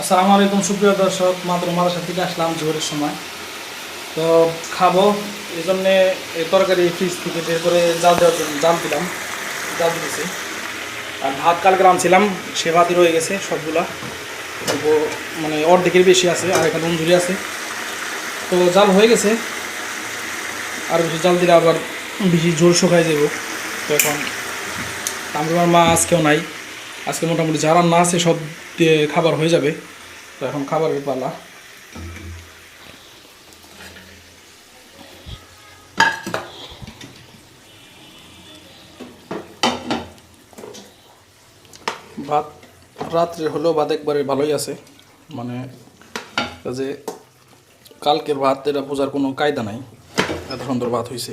আসসালামু আলাইকুম, সুপ্রিয় দর্শক, মাত্র মাদ্রাসা থেকে আসলাম জোহরের সময়। তো খাব এই জন্যে তরকারি ফ্রিজ থেকে বের করে জাল দেওয়ার জন্য জাল দিলাম, জাল দিয়েছি আর ভাত কালকে ছিলাম সে ভাতই রয়ে গেছে সবগুলা। মানে অর্ধেকের বেশি আছে, আর এখানে মঞ্জুরি আছে। তো জাল হয়ে গেছে, আর বেশি জাল দিলে আবার বেশি ঝোল শুকাই যাব তো এখন আমার মা আজকেও নাই। আজকে মোটামুটি যা রান্না আছে, সব দিয়ে খাবার হয়ে যাবে। তো এখন খাবারের পালা। ভাত রাত্রে হলেও ভাত একবারে ভালোই আছে। মানে যে কালকের ভাত এটা বোঝার কোনো কায়দা নাই। এত সুন্দর ভাত হয়েছে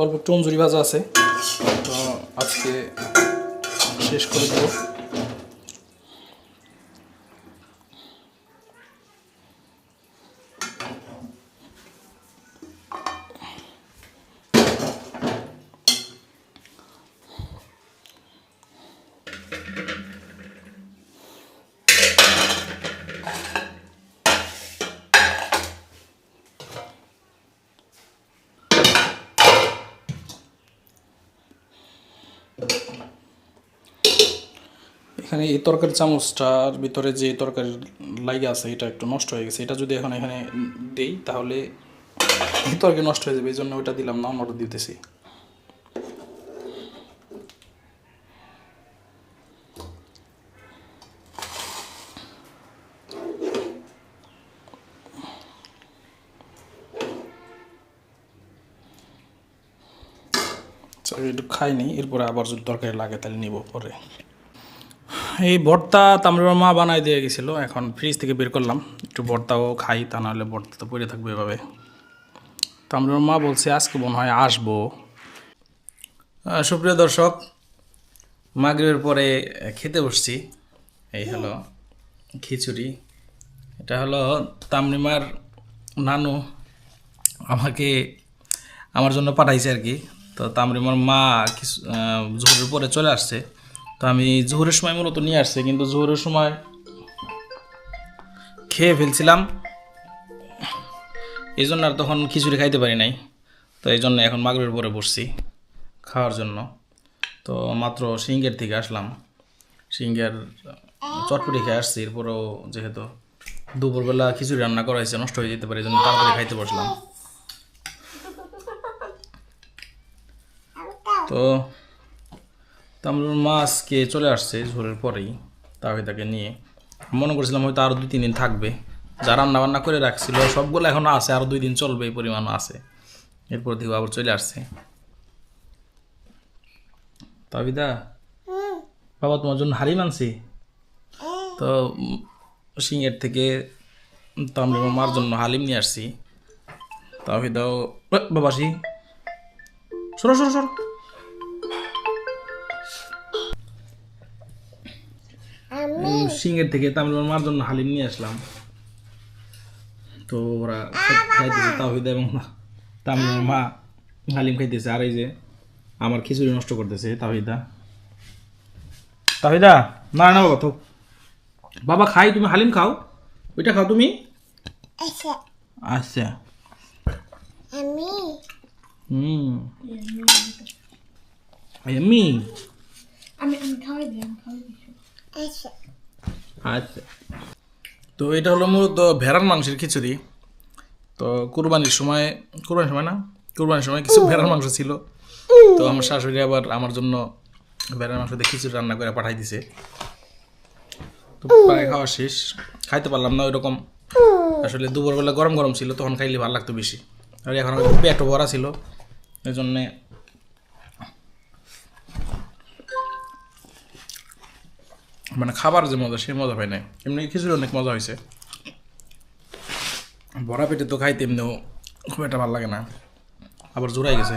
তো অল্প অঞ্জুরি ভাজা আছে। তো আজকে শেষ করে দেবো। এখানে এই তরকারি চামচটার ভিতরে যে তরকারি লাগে আছে, এটা একটু নষ্ট হয়ে গেছে। এটা যদি এখন এখানে দেই, তাহলে এই তরকারি নষ্ট হয়ে যাবে। এই জন্য ওটা দিলাম না অন্যটা দিতেছি। একটু খাইনি, এরপরে আবার যদি তরকারি লাগে, তাহলে নিব পরে। এই ভর্তা তামরিমার মা বানাই দিয়ে গেছিল এখন ফ্রিজ থেকে বের করলাম। একটু ভর্তাও খাই তা নাহলে ভর্তা তো পড়ে থাকবে এভাবে। তামরিমার মা বলছে আজকে মনে হয় আসব। সুপ্রিয় দর্শক মাগরিবের পরে খেতে বসছি। এই হলো খিচুড়ি। এটা হলো তামরিমার নানু আমাকে আমার জন্য পাঠাইছে আর কি। তো তামরিমার মা কিছু আহ, জোহরের পরে চলে আসছে। তো আমি জোহরের সময় মূলত নিয়ে আসছি, কিন্তু জোহরের সময় খেয়ে ফেলছিলাম। এই জন্য আর তখন খিচুড়ি খাইতে পারি নাই। তো এই জন্য এখন মাগরের পরে বসছি খাওয়ার জন্য। তো মাত্র সিঙ্গের থেকে আসলাম। সিঙ্গের চটপটি খেয়ে আসছি, এরপরেও যেহেতু দুপুরবেলা খিচুড়ি রান্না করা হয়েছে, নষ্ট হয়ে যেতে পারে, এই জন্য তাড়াতাড়ি খাইতে বসলাম। তো তামরুল মাছকে চলে আসছে ঝোলের পরেই তাকে নিয়ে। মনে করছিলাম হয়তো আরও দুই তিন দিন থাকবে। যা রান্না বান্না করে রাখছিল সবগুলো এখন আছে আরও দুই দিন চলবে এই পরিমাণ আছে। এরপর থেকে আবার চলে আসছে। তাবিদা বাবা তোমার জন্য হারিম আনছি। তো সিংয়ের থেকে তামরিমা মার জন্য হালিম নিয়ে আসছি। তাবিদাও বাবাসি সরো সরো সরো। সিংয়ের থেকে তামিলনাড়ু মার জন্য হালিম নিয়ে আসলাম। তো ওরা খাইতেছে তাহিদা এবং তামিলনাড়ুর মা হালিম খাইতেছে। আর এই যে আমার খিচুড়ি নষ্ট করতেছে তাহিদা তাহিদা না না বাবা তো বাবা খাই তুমি হালিম খাও। ওইটা খাও তুমি। আচ্ছা। আচ্ছা। আমি হুম। এমনি। আমি আমি খাওয়াই দিই আমি খাওয়াই দিই। আচ্ছা। আচ্ছা। তো এটা হলো মূলত ভেড়ার মাংসের খিচুড়ি। তো কুরবানির সময় কুরবানির সময় না, কুরবানির সময় কিছু ভেড়ার মাংস ছিল। তো আমার শাশুড়ি আবার আমার জন্য ভেড়ার মাংস দিয়ে খিচুড়ি রান্না করে পাঠাই দিছে। তো প্রায় খাওয়া শেষ, খাইতে পারলাম না ওইরকম। আসলে দুপুরবেলা গরম গরম ছিল, তখন খাইলে ভালো লাগতো বেশি। আর এখন পেটও ভরা ছিল এই জন্যে মানে খাবার যে মজা সে মজা হয় নাই। এমনি খিচুড়ি অনেক মজা হয়েছে বড়া পেটে তো খাইতে এমনিও খুব একটা ভালো লাগে না। আবার জোড়াই গেছে।